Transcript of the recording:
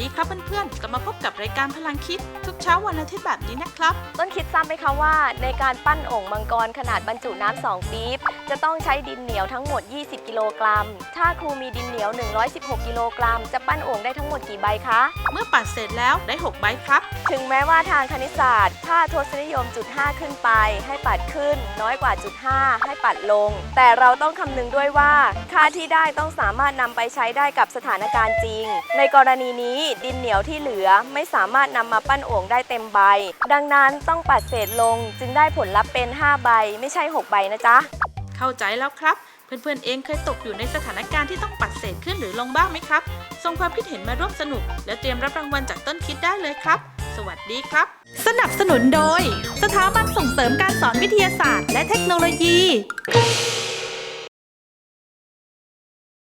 ดีครับเพื่อนๆ กลับมาพบกับรายการพลังคิด ทุกเช้าวันอาทิตย์แบบนี้นะครับ ต้นคิดทราบไหมคะว่า ในการปั้นโอ่งมังกรขนาดบรรจุน้ำ2ปี๊บจะต้องใช้ดินเหนียวทั้งหมด 20 กิโลกรัม ถ้าครูมีดินเหนียว 116 กิโลกรัม จะปั้นโอ่งได้ทั้งหมดกี่ใบคะ เมื่อปัดเสร็จแล้วได้ 6 ใบครับ ถึงแม้ว่าทางคณิตศาสตร์ค่าทศนิยมจุด5ขึ้นไป ให้ปัดขึ้น น้อยกว่าจุด5ให้ปัดลง แต่เราต้องคำนึงด้วยว่า ค่าที่ได้ต้องสามารถนำไปใช้ได้กับสถานการณ์จริง ในกรณีนี้ดินเหนียวที่เหลือไม่สามารถนำมาปั้นโอ่งได้เต็มใบ ดังนั้นต้องปัดเศษลงจึงได้ผลลัพธ์เป็น 5 ใบ ไม่ใช่ 6 ใบนะจ๊ะ เข้าใจแล้วครับ เพื่อนๆเองเคยตกอยู่ในสถานการณ์ที่ต้องปัดเศษขึ้นหรือลงบ้างไหมครับ ส่งความคิดเห็นมาร่วมสนุก และเตรียมรับรางวัลจากต้นคิดได้เลยครับ สวัสดีครับ สนับสนุนโดย สถาบันส่งเสริมการสอนวิทยาศาสตร์ และเทคโนโลยี